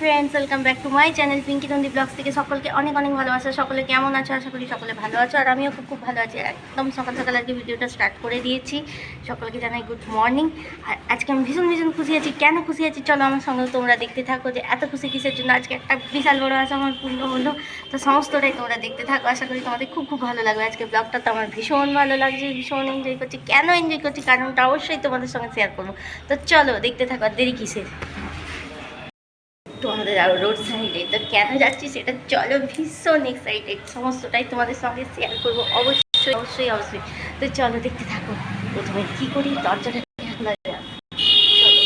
Friends welcome back to my channel Pinki Nandi blogs থেকে সকলকে অনেক অনেক ভালোবাসা। সকলে কেমন আছো? আশা করি সকলে ভালো আছো। আর আমিও খুব খুব ভালো আছি। একদম সকাল সকাল আজকে ভিডিওটা স্টার্ট করে দিয়েছি। সকলকে জানাই গুড মর্নিং আর আজকে আমি ভীষণ ভীষণ খুশি আছি। কেন খুশি আছি? চলো আমার সঙ্গে তোমরা দেখতে থাকো যে এত খুশি কিসের জন্য? আজকে একটা বিশাল বড় আশা আমার পূর্ণ হলো। তো সমস্তটাই তোমরা দেখতে থাকো। আশা করি তোমাদের খুব খুব ভালো লাগবে। আজকে ব্লগটা তো আমার ভীষণ ভালো লাগছে। ভীষণ এনজয় করছি। কেন এনজয় করছি? কারণটা অবশ্যই তোমাদের সঙ্গে শেয়ার করব। তো চলো দেখতে থাকো। আর দেরি কিসের? রোড সাইডে তো কেন যাচ্ছি সেটা চলো ভীষণ এক্সাইটেড সমস্তটাই তোমাদের সঙ্গে শেয়ার করব। অবশ্যই অবশ্যই অবশ্যই। তো চলো দেখতে থাকো। প্রথমে কী করি? দরজাটা খোলা যাক। চলো।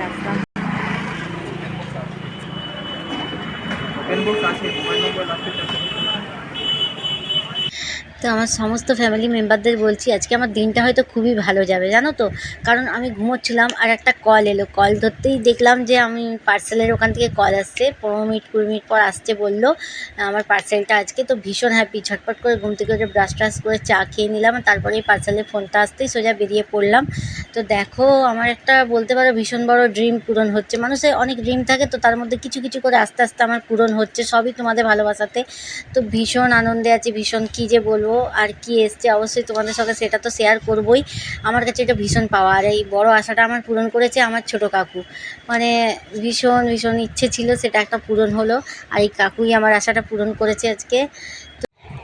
রাস্তা পেনবোর্ড আছে মোবাইল নম্বর লাস্টে তো আমার সমস্ত ফ্যামিলি মেম্বারদের বলছি, আজকে আমার দিনটা হয়তো খুবই ভালো যাবে, জানো তো? কারণ আমি ঘুমোচ্ছিলাম আর একটা কল এলো। কল ধরতেই দেখলাম যে আমি পার্সেলের ওখান থেকে কল আসছে, পনেরো মিনিট, কুড়ি মিনিট পর আসছে বলল, আমার পার্সেলটা আজকে। তো ভীষণ হ্যাপি ছটপট করে ঘুম থেকে উঠে ব্রাশ ট্রাশ করে চা খেয়ে নিলাম তারপরে এই পার্সেলের ফোনটা আসতেই সোজা বেরিয়ে পড়লাম। তো দেখো, আমার একটা বলতে পারো ভীষণ বড় ড্রিম পূরণ হচ্ছে। মানুষের অনেক ড্রিম থাকে, তো তার মধ্যে কিছু কিছু করে আস্তে আস্তে আমার পূরণ হচ্ছে, সবই তোমাদের ভালোবাসাতে। তো ভীষণ আনন্দে আছি, ভীষণ কী যে বলব? আর কি এসছে, অবশ্যই তোমাদের সঙ্গে সেটা তো শেয়ার করবই। আমার কাছে এটা ভীষণ পাওয়া। আর এই বড় আশাটা আমার পূরণ করেছে আমার ছোট কাকু। মানে ভীষণ ভীষণ ইচ্ছে ছিল সেটা একটা পূরণ হলো। আর এই কাকুই আমার আশাটা পূরণ করেছে আজকে।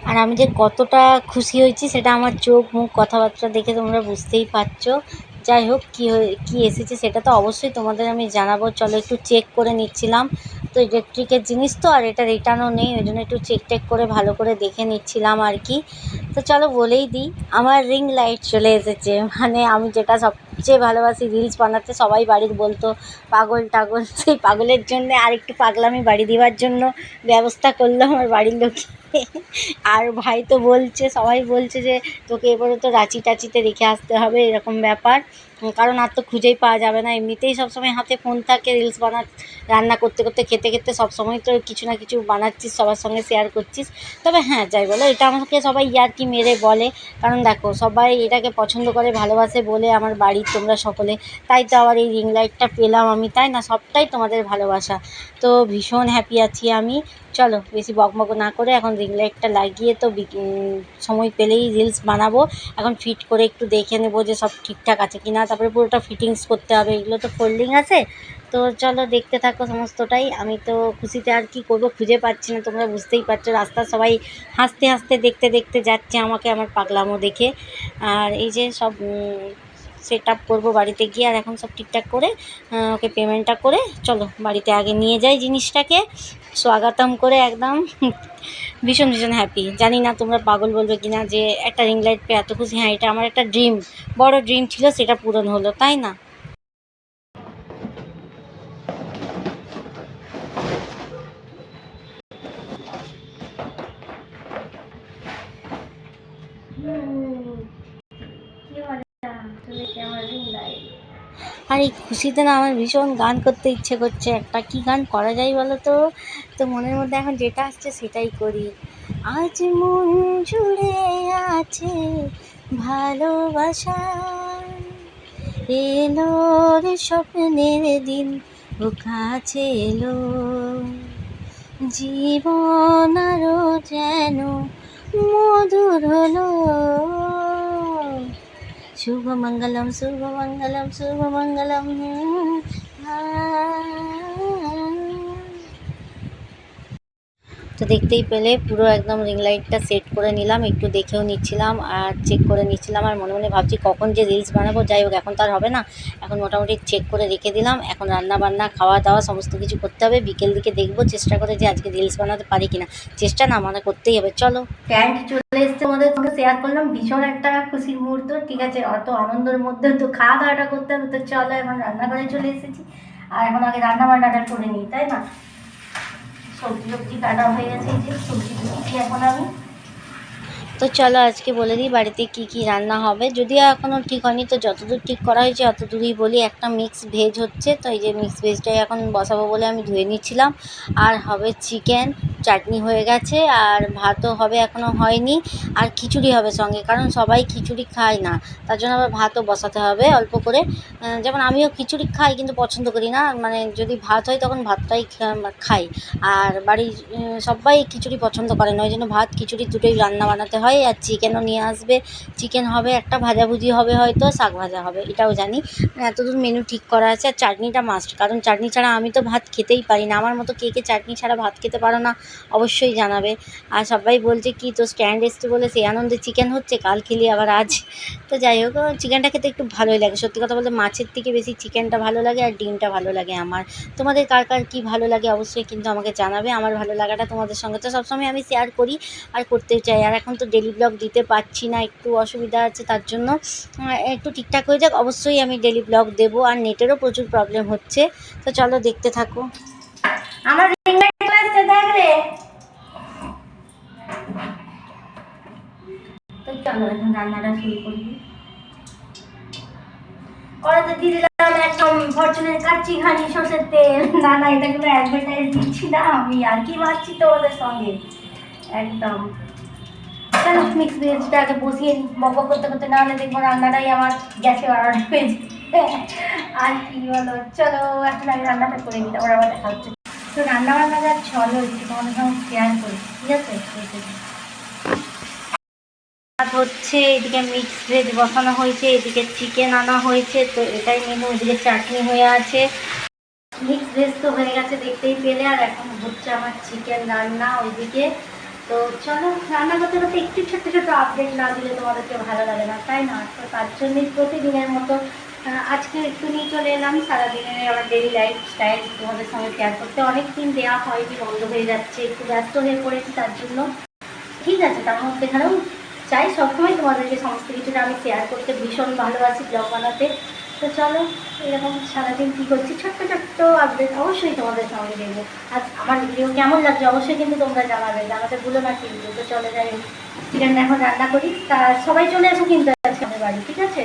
আর আমি যে কতটা খুশি হয়েছি সেটা আমার চোখ মুখ কথাবার্তা দেখে তোমরা বুঝতেই পারছ। যাই হোক, কী কী এসেছে সেটা তো অবশ্যই তোমাদের আমি জানাব। চলো একটু চেক করে নিচ্ছিলাম। তো ইলেকট্রিকের জিনিস তো, আর এটা রিটার্নও নেই ওই জন্য একটু চেক টেক করে ভালো করে দেখে নিচ্ছিলাম আর কি। তো চলো বলেই দিই, আমার রিং লাইট চলে এসেছে। মানে আমি যেটা সবচেয়ে ভালোবাসি রিলস বানাতে, সবাই বাড়ির বলতো, পাগল টাগল। সেই পাগলের জন্যে আর একটু পাগলামি বাড়ি দেওয়ার জন্য ব্যবস্থা করল আমার বাড়ির লোক। আর ভাই তো বলছে, সবাই বলছে যে তোকে এবারে তো রাঁচি টাচিতে রেখে আসতে হবে, এরকম ব্যাপার। কারণ আর তো খুঁজেই পাওয়া যাবে না। এমনিতেই সবসময় হাতে ফোন থাকে রিলস বানা রান্না করতে করতে, খেতে খেতে সবসময় তো কিছু না কিছু বানাচ্ছিস, সবার সঙ্গে শেয়ার করছিস। তবে হ্যাঁ যাই বলো, এটা আমাকে সবাই ইয়ার্কি মেরে বলে। কারণ দেখো, সবাই এটাকে পছন্দ করে, ভালোবাসে বলে আমার বাড়ির তোমরা সকলে। তাই তো আবার এই রিং লাইটটা পেলাম আমি, তাই না? সবটাই তোমাদের ভালোবাসা। তো ভীষণ হ্যাপি আছি আমি। চলো, বেশি বকবক না করে এখন রিং লাইটটা লাগিয়ে তো সময় পেলেই রিলস বানাবো। এখন ফিট করে একটু দেখে নেব যে সব ঠিকঠাক আছে কি না তারপরে পুরোটা ফিটিংস করতে হবে, এগুলো তো ফোল্ডিং আছে। তো চলো দেখতে থাকো সমস্তটাই। আমি তো খুশিতে আর কি করব খুঁজে পাচ্ছি না, তোমরা বুঝতেই পারছ। রাস্তা সবাই হাসতে হাসতে দেখতে দেখতে যাচ্ছে আমাকে, আমার পাগলামো দেখে। আর এই যে সব সেট আপ করব বাড়িতে গিয়ে আর এখন সব ঠিকঠাক করে ওকে পেমেন্টটা করে চলো বাড়িতে আগে নিয়ে যাই জিনিসটাকে। স্বাগতম করে একদম ভীষণ ভীষণ হ্যাপি জানি না তোমরা পাগল বলবে কি না যে একটা রিং লাইট পেয়ে এত খুশি। হ্যাঁ এটা আমার একটা ড্রিম বড় ড্রিম ছিল, সেটা পূরণ হলো, তাই না? আর এই খুশিতে না আমার ভীষণ গান করতে ইচ্ছে করছে। একটা কি গান করা যায় বলো তো? তো মনের মধ্যে এখন যেটা আসছে সেটাই করি। আজ মন জুড়ে আছে ভালোবাসা। এলো রে স্বপ্নের দিন, ও কাছে এলো। জীবন আরও যেন মধুর হলো। శుభమంగళం శుభమంగళం శుభమంగళం তো দেখতেই পেলে পুরো একদম রিং লাইটটা সেট করে নিলাম, একটু দেখেও নিচ্ছিলাম আর চেক করে নিচ্ছিলাম আর মনে মনে ভাবছি কখন যে রিলস বানাবো, যাই হোক এখন তো আর হবে না। এখন মোটামুটি চেক করে রেখে দিলাম, এখন রান্না বান্না, খাওয়া দাওয়া সমস্ত কিছু করতে হবে, বিকেল দিকে দেখব চেষ্টা করে যে আজকে রিলস বানাতে পারি কিনা। চেষ্টা না মানে করতেই হবে, চলো। প্যান্ট চলে এসছে আমাদের সঙ্গে শেয়ার করলাম, ভীষণ একটা খুশির মুহূর্ত, ঠিক আছে, অত আনন্দের মধ্যে তো খাওয়া দাওয়াটা করতে হবে, তো চলো এখন রান্নাঘরে চলে এসেছি। আর এখন আগে রান্না বান্নাটা করে নিই, তাই না? সবজি সবজি কাটা হয়ে গেছে এই যে সবজি দিচ্ছি এখন আমি তো চলো আজকে বলে দিই বাড়িতে কি কি রান্না হবে। যদিও এখনও ঠিক হয়নি, তো যতদূর ঠিক করা হয়েছে অতদূরই বলি। একটা মিক্স ভেজ হচ্ছে, তো এই যে মিক্স ভেজটাই এখন বসাবো বলে আমি ধুয়ে নিচ্ছিলাম। আর হবে চিকেন চাটনি হয়ে গেছে, আর ভাতও হবে এখনও হয়নি, আর খিচুড়ি হবে সঙ্গে, কারণ সবাই খিচুড়ি খায় না। তার জন্য আবার ভাতও বসাতে হবে অল্প করে। যেমন আমিও খিচুড়ি খাই, কিন্তু পছন্দ করি না। মানে যদি ভাত হয় তখন ভাতটাই খাই। আর বাড়ির সবাই খিচুড়ি পছন্দ করে না, ওই জন্য ভাত, খিচুড়ি দুটোই রান্না বানাতে হয় আর চিকেনও নিয়ে আসবে। চিকেন হবে, একটা ভাজাভুজি হবে হয়তো, শাক ভাজা হবে, এটাও জানি। এতদূর মেনু ঠিক করা আছে আর চাটনিটা মাস্ট কারণ চাটনি ছাড়া আমি তো ভাত খেতেই পারি না। আমার মতো কে কে চাটনি ছাড়া ভাত খেতে পারো না, অবশ্যই জানাবে। আর সবাই বলছে, কি তো স্ট্যান্ড এসছে বলে সেই আনন্দে চিকেন হচ্ছে? কাল খেলি আবার আজ। তো যাই হোক চিকেনটা খেতে একটু ভালোই লাগে। সত্যি কথা বলতে মাছের থেকে বেশি চিকেনটা ভালো লাগে আর ডিমটা ভালো লাগে আমার। তোমাদের কার কার কী ভালো লাগে অবশ্যই কিন্তু আমাকে জানাবে। আমার ভালো লাগাটা তোমাদের সঙ্গে তো সবসময় আমি শেয়ার করি আর করতেও চাই। আর এখন তো ডেলি ব্লগ দিতে পারছি না, একটু অসুবিধা আছে তার জন্য। একটু ঠিকঠাক হয়ে যাক, অবশ্যই আমি ডেলি ব্লগ দেবো, আর নেটেরও প্রচুর প্রবলেম হচ্ছে। তো চলো দেখতে থাকো। আমার তো একদম না আমি। আর কি ভাবছি তোমাদের সঙ্গে? একদম। চলো মিক্স ভেজটা আগে বসিয়ে। বক করতে করতে না হলে দেখব রান্নাটাই আমার গ্যাসে বাড়ানো হয়ে যাবে। আর কি বলো চলো, এখন আগে রান্নাটা করে নিই, তারপর আবার দেখা হচ্ছে তো রান্না বান্না যা চলো, একটু তোমাদের সঙ্গে শেয়ার করি, ঠিক আছে হচ্ছে, এদিকে মিক্স ভেজ বসানো হয়েছে, এদিকে চিকেন আনা হয়েছে, তো এটাই মেনু এদিকে চাটনি হয়ে আছে মিক্স ভেজ তো হয়ে গেছে দেখতেই পেলে, আর এখন হচ্ছে আমার চিকেন রান্না ওইদিকে তো চলো রান্না করতে করতে একটু ছোট্ট ছোট্ট আপডেট না দিলে তোমাদেরকে ভালো লাগে না, তাই না? তো তার জন্যই প্রতিদিনের মতো আজকে একটু নিয়ে চলে এলাম। সারাদিনের আমার ডেলি লাইফ স্টাইল তোমাদের সঙ্গে শেয়ার করতে অনেক দিন দেওয়া হয়নি, বন্ধ হয়ে যাচ্ছে, একটু ব্যস্ত হয়ে পড়েছি তার জন্য। ঠিক আছে, তার মধ্যে এখানেও চাই সবসময় তোমাদেরকে সমস্ত কিছুটা আমি শেয়ার করতে ভীষণ ভালোবাসি ব্লগ বানাতে। তো চলো, এরকম সারাদিন কী করছি? ছোট্ট ছোট্ট আপডেট অবশ্যই তোমাদের সঙ্গে দেবো আর আমার ভিডিও কেমন লাগছে অবশ্যই কিন্তু তোমরা জানাবে, জানাতে ভুলো না কিন্তু। তো চলে যাই চিকেন এখন রান্না করি। তা সবাই চলে আসো কিন্তু আজকে আমাদের বাড়ি, ঠিক আছে?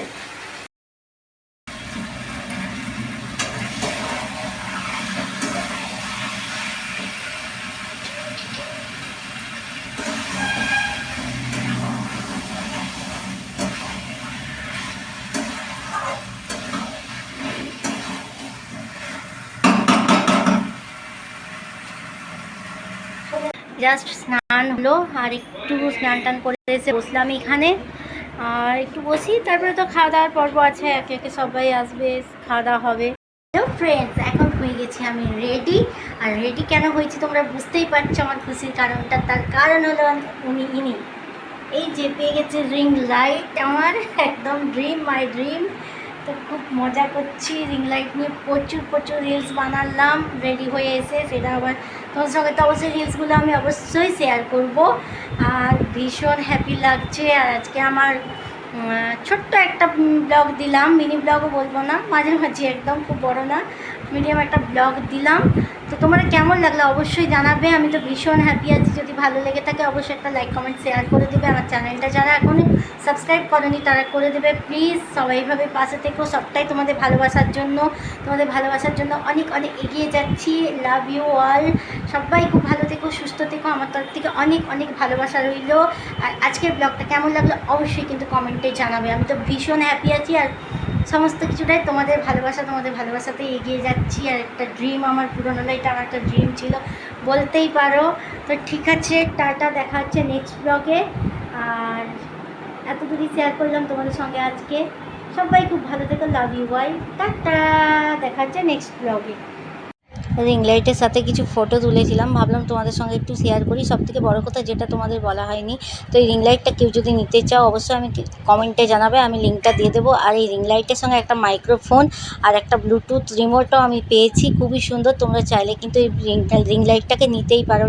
জাস্ট স্নান হলো আর একটু স্নান টান করে এসে বসলাম এখানে। আর একটু বসি, তারপরে তো খাওয়া দাওয়ার পর্ব আছে, একে একে সবাই আসবে খাওয়া দাওয়া হবে। হ্যালো ফ্রেন্ডস এখন হয়ে গেছি আমি রেডি আর রেডি কেন হয়েছি তোমরা বুঝতেই পারছ আমার খুশির কারণটা, তার কারণ হলো উনি, ইনি। এই যে পেয়ে গেছে রিং লাইট আমার একদম ড্রিম মাই ড্রিম তো খুব মজা করছি রিং লাইট নিয়ে প্রচুর প্রচুর রিলস বানালাম রেডি হয়ে এসে সেটা আবার তোমার সঙ্গে তো অবশ্যই রিলসগুলো আমি অবশ্যই শেয়ার করব। আর ভীষণ হ্যাপি লাগছে, আর আজকে আমার ছোট্ট একটা ব্লগ দিলাম মিনি ব্লগও বলব না মাঝামাঝি একদম, খুব বড় না। মিডিয়াম একটা ব্লগ দিলাম। তো তোমার কেমন লাগল অবশ্যই জানাবে। আমি তো ভীষণ হ্যাপি আছি। যদি ভালো লেগে থাকে অবশ্যই একটা লাইক কমেন্ট শেয়ার করে দেবে। আমার চ্যানেলটা যারা এখনই সাবস্ক্রাইব করেনি, তারা করে দেবে। প্লিজ সবাইভাবে পাশে থেকো। সবটাই তোমাদের ভালোবাসার জন্য। তোমাদের ভালোবাসার জন্য অনেক অনেক এগিয়ে যাচ্ছি। লাভ ইউ অল সবাই খুব ভালো থেকো, সুস্থ থেকো। আমার তরফ থেকে অনেক অনেক ভালোবাসা রইল। আর আজকের ব্লগটা কেমন লাগল অবশ্যই কিন্তু কমেন্টে জানাবে। আমি তো ভীষণ হ্যাপি আছি। আর সমস্ত কিছুটাই তোমাদের ভালোবাসা, তোমাদের ভালোবাসাতে এগিয়ে যাচ্ছি। আর একটা ড্রিম আমার পূরণ হলো এটা আমার একটা ড্রিম ছিল। বলতেই পারো। তো ঠিক আছে, টাটা, দেখা হচ্ছে নেক্সট ব্লগে আর এতদূরই শেয়ার করলাম তোমাদের সঙ্গে আজকে। সবাই খুব ভালো থেকো লাভ ইউ বাই টাটা, দেখা হচ্ছে নেক্সট ব্লগে রিং লাইটের সাথে কিছু ফটো তুলেছিলাম। ভাবলাম তোমাদের সঙ্গে একটু শেয়ার করি। সব থেকে বড়ো কথা যেটা তোমাদের বলা হয়নি, তো এই রিং লাইটটা কেউ যদি নিতে চাও, অবশ্যই আমি কমেন্টে জানাবে, আমি লিঙ্কটা দিয়ে দেবো। আর এই রিং লাইটের সঙ্গে একটা মাইক্রোফোন আর একটা ব্লুটুথ রিমোটও আমি পেয়েছি। খুবই সুন্দর, তোমরা চাইলে কিন্তু এই রিং রিং লাইটটাকে নিতেই পারো।